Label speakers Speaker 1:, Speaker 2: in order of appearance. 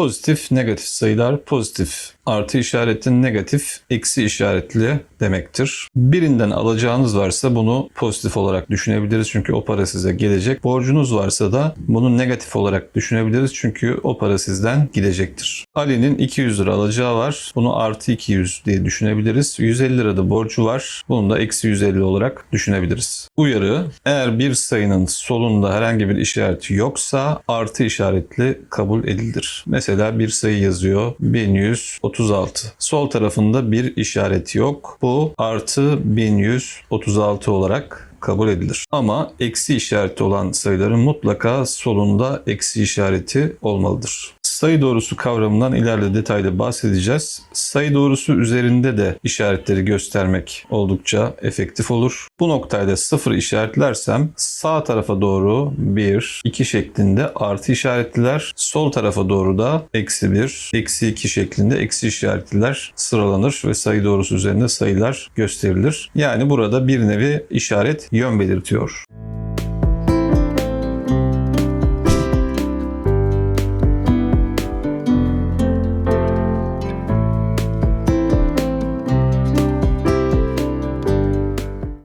Speaker 1: Pozitif, negatif sayılar pozitif. Artı işareti negatif, eksi işaretli demektir. Birinden alacağınız varsa bunu pozitif olarak düşünebiliriz çünkü o para size gelecek. Borcunuz varsa da bunu negatif olarak düşünebiliriz çünkü o para sizden gidecektir. Ali'nin 200 lira alacağı var. Bunu artı 200 diye düşünebiliriz. 150 lira da borcu var. Bunu da eksi 150 olarak düşünebiliriz. Uyarı, eğer bir sayının solunda herhangi bir işareti yoksa artı işaretli kabul edilir. Mesela bir sayı yazıyor 1136. Sol tarafında bir işaret yok. Bu artı 1136 olarak kabul edilir. Ama eksi işareti olan sayıların mutlaka solunda eksi işareti olmalıdır. Sayı doğrusu kavramından ileride detaylı bahsedeceğiz. Sayı doğrusu üzerinde de işaretleri göstermek oldukça efektif olur. Bu noktayla sıfır işaretlersem sağ tarafa doğru 1, 2 şeklinde artı işaretliler, sol tarafa doğru da eksi 1, eksi 2 şeklinde eksi işaretliler sıralanır ve sayı doğrusu üzerinde sayılar gösterilir. Yani burada bir nevi işaret yön belirtiyor.